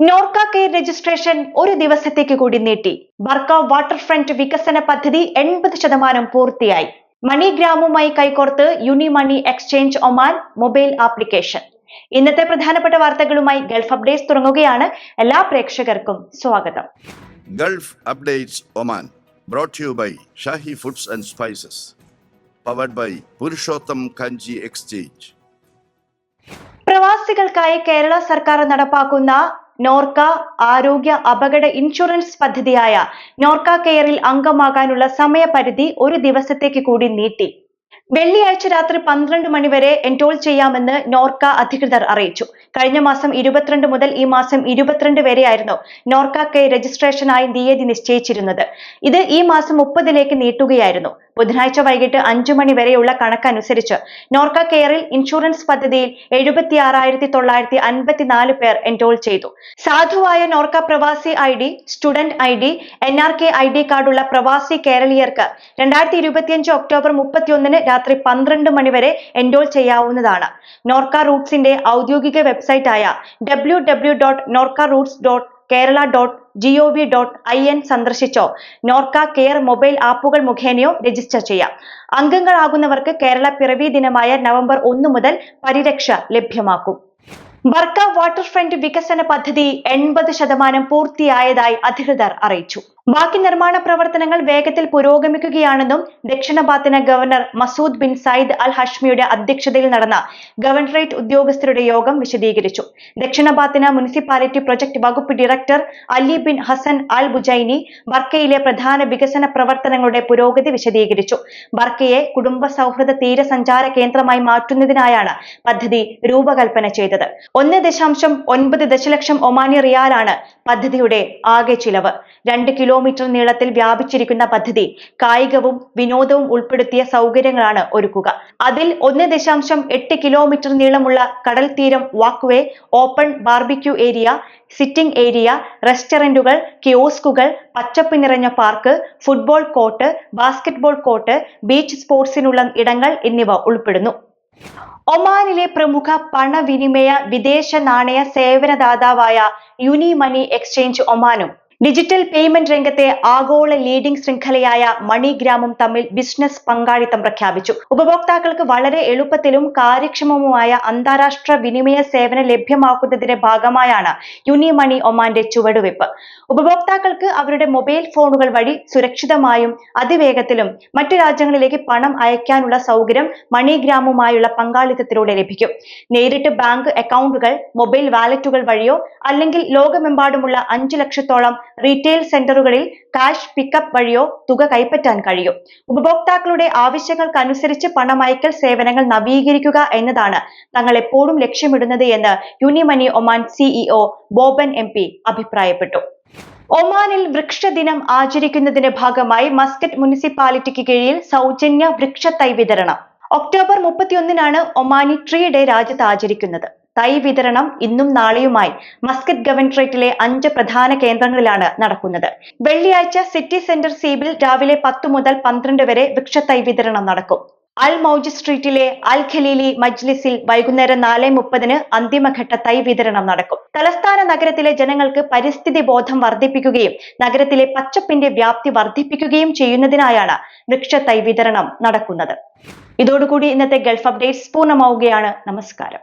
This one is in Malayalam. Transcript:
നോർക്ക കെയർ രജിസ്ട്രേഷൻ ഒരു ദിവസത്തേക്ക് കൂടി നീട്ടി. ബർക്ക വാട്ടർ ഫ്രണ്ട് വികസന പദ്ധതി എൺപത് ശതമാനം പൂർത്തിയായി. മണിഗ്രാമുമായി കൈകോർത്ത് Unimoney exchange Oman mobile application. ഇന്നത്തെ പ്രധാനപ്പെട്ട വാർത്തകളുമായി ഗൾഫ് അപ്ഡേറ്റ്സ് തുടങ്ങുകയാണ്. എല്ലാ പ്രേക്ഷകർക്കും സ്വാഗതം. Gulf updates Oman brought you by Shahi foods and spices powered by Purushottam Kanji exchange. പ്രവാസികൾക്കായി Kerala സർക്കാർ നടപ്പാക്കുന്ന നോർക്ക ആരോഗ്യ അപകട ഇൻഷുറൻസ് പദ്ധതിയായ നോർക്ക കെയറിൽ അംഗമാകാനുള്ള സമയപരിധി ഒരു ദിവസത്തേക്ക് കൂടി നീട്ടി. വെള്ളിയാഴ്ച രാത്രി പന്ത്രണ്ട് മണിവരെ എൻറോൾ ചെയ്യാമെന്ന് നോർക്ക അധികൃതർ അറിയിച്ചു. കഴിഞ്ഞ മാസം ഇരുപത്തിരണ്ട് മുതൽ ഈ മാസം ഇരുപത്തിരണ്ട് വരെയായിരുന്നു നോർക്ക കെ രജിസ്ട്രേഷനായി തീയതി നിശ്ചയിച്ചിരുന്നത്. ഇത് ഈ മാസം മുപ്പതിലേക്ക് നീട്ടുകയായിരുന്നു. ബുധനാഴ്ച വൈകിട്ട് അഞ്ചു മണി വരെയുള്ള കണക്കനുസരിച്ച് നോർക്ക കെയറിൽ ഇൻഷുറൻസ് പദ്ധതിയിൽ എഴുപത്തി ആറായിരത്തി തൊള്ളായിരത്തി അൻപത്തിനാല് പേർ എൻറോൾ ചെയ്തു. സാധുവായ Norka Pravasi I D student I D N R K I D കാർഡുള്ള പ്രവാസി കേരളീയർക്ക് രണ്ടായിരത്തി ഇരുപത്തിയഞ്ച് ഒക്ടോബർ മുപ്പത്തിയൊന്നിന് രാത്രി പന്ത്രണ്ട് മണി വരെ എൻറോൾ ചെയ്യാവുന്നതാണ്. നോർക്ക റൂട്ട്സിന്റെ ഔദ്യോഗിക വെബ്സൈറ്റായ W W dot Norka roots dot Kerala dot G O V dot I N സന്ദർശിച്ചോ. Norka care mobile ആപ്പുകൾ മുഖേനയോ രജിസ്റ്റർ ചെയ്യാം. അംഗങ്ങളാകുന്നവർക്ക് കേരള പിറവി ദിനമായ നവംബർ ഒന്ന് മുതൽ പരിരക്ഷ ലഭ്യമാക്കും. ബർക്ക വാട്ടർ ഫ്രണ്ട് വികസന പദ്ധതി എൺപത് ശതമാനം പൂർത്തിയായതായി അധികൃതർ അറിയിച്ചു. ബാക്കി നിർമ്മാണ പ്രവർത്തനങ്ങൾ വേഗത്തിൽ പുരോഗമിക്കുകയാണെന്നും ദക്ഷിണ Batinah governor Masoud bin Sayyid al ഹഷ്മിയുടെ അധ്യക്ഷതയിൽ നടന്ന ഗവർണറേറ്റ് ഉദ്യോഗസ്ഥരുടെ യോഗം വിശദീകരിച്ചു. ദക്ഷിണ ബാത്തിന മുനിസിപ്പാലിറ്റി പ്രൊജക്ട് വകുപ്പ് director Ali bin Hassan al Bujaini ബർക്കയിലെ പ്രധാന വികസന പ്രവർത്തനങ്ങളുടെ പുരോഗതി വിശദീകരിച്ചു. ബർക്കയെ കുടുംബ സൗഹൃദ തീരസഞ്ചാര കേന്ദ്രമായി മാറ്റുന്നതിനായാണ് പദ്ധതി രൂപകൽപ്പന ചെയ്തത്. ഒന്ന് ദശാംശം ഒൻപത് ദശലക്ഷം ഒമാനി റിയാലാണ് പദ്ധതിയുടെ ആകെ ചിലവ്. രണ്ട് കിലോമീറ്റർ നീളത്തിൽ വ്യാപിച്ചിരിക്കുന്ന പദ്ധതി കായികവും വിനോദവും ഉൾപ്പെടുത്തിയ സൗകര്യങ്ങളാണ് ഒരുക്കുക. അതിൽ ഒന്ന് ദശാംശം എട്ട് കിലോമീറ്റർ നീളമുള്ള കടൽ തീരം walkway open barbecue area sitting area റെസ്റ്റോറന്റുകൾ കിയോസ്കുകൾ പച്ചപ്പ് നിറഞ്ഞ park football court basketball court beach സ്പോർട്സിനുള്ള ഇടങ്ങൾ എന്നിവ ഉൾപ്പെടുന്നു. ഒമാനിലെ പ്രമുഖ പണവിനിമയ വിദേശ നാണയ സേവനദാതാവായ യുനി മണി എക്സ്ചേഞ്ച് ഒമാനും ഡിജിറ്റൽ പേയ്മെന്റ് രംഗത്തെ ആഗോള ലീഡിംഗ് ശൃംഖലയായ മണിഗ്രാമും തമ്മിൽ ബിസിനസ് പങ്കാളിത്തം പ്രഖ്യാപിച്ചു. ഉപഭോക്താക്കൾക്ക് വളരെ എളുപ്പത്തിലും കാര്യക്ഷമവുമായ അന്താരാഷ്ട്ര വിനിമയ സേവനം ലഭ്യമാക്കുന്നതിന്റെ ഭാഗമായാണ് യുനി മണി ഒമാന്റെ ചുവടുവെപ്പ് ഉപഭോക്താക്കൾക്ക് അവരുടെ മൊബൈൽ ഫോണുകൾ വഴി സുരക്ഷിതമായും അതിവേഗത്തിലും മറ്റു രാജ്യങ്ങളിലേക്ക് പണം അയക്കാനുള്ള സൗകര്യം മണിഗ്രാമുമായുള്ള പങ്കാളിത്തത്തിലൂടെ ലഭിക്കും. നേരിട്ട് ബാങ്ക് അക്കൗണ്ടുകൾ മൊബൈൽ വാലറ്റുകൾ വഴിയോ അല്ലെങ്കിൽ ലോകമെമ്പാടുമുള്ള അഞ്ചു ലക്ഷത്തോളം റീറ്റെയിൽ സെന്ററുകളിൽ കാഷ് പിക്കപ്പ് വഴിയോ തുക കൈപ്പറ്റാൻ കഴിയും. ഉപഭോക്താക്കളുടെ ആവശ്യങ്ങൾക്കനുസരിച്ച് പണമയക്കൽ സേവനങ്ങൾ നവീകരിക്കുക എന്നതാണ് തങ്ങൾ എപ്പോഴും ലക്ഷ്യമിടുന്നത് എന്ന് Unimoney Oman CEO Boban M അഭിപ്രായപ്പെട്ടു. ഒമാനിൽ വൃക്ഷദിനം ആചരിക്കുന്നതിന്റെ ഭാഗമായി മസ്കറ്റ് മുനിസിപ്പാലിറ്റിക്ക് കീഴിൽ സൗജന്യ വൃക്ഷത്തൈ വിതരണം. ഒക്ടോബർ മുപ്പത്തിയൊന്നിനാണ് ഒമാനി ട്രീ ഡേ രാജ്യത്ത് ആചരിക്കുന്നത്. തൈ വിതരണം ഇന്നും നാളെയുമായി മസ്കറ്റ് ഗവൺട്രേറ്റിലെ അഞ്ച് പ്രധാന കേന്ദ്രങ്ങളിലാണ് നടക്കുന്നത്. വെള്ളിയാഴ്ച സിറ്റി സെന്റർ സീബിൽ രാവിലെ പത്തു മുതൽ പന്ത്രണ്ട് വരെ വൃക്ഷത്തൈ വിതരണം നടക്കും. അൽ മൗജ് സ്ട്രീറ്റിലെ അൽ ഖലീലി മജ്ലിസിൽ വൈകുന്നേരം നാല് മുപ്പതിന് അന്തിമഘട്ട തൈ വിതരണം നടക്കും. തലസ്ഥാന നഗരത്തിലെ ജനങ്ങൾക്ക് പരിസ്ഥിതി ബോധം വർദ്ധിപ്പിക്കുകയും നഗരത്തിലെ പച്ചപ്പിന്റെ വ്യാപ്തി വർദ്ധിപ്പിക്കുകയും ചെയ്യുന്നതിനായാണ് വൃക്ഷത്തൈ വിതരണം നടക്കുന്നത്. ഇതോടുകൂടി ഇന്നത്തെ ഗൾഫ് അപ്ഡേറ്റ്സ് പൂർണമാവുകയാണ്. നമസ്കാരം.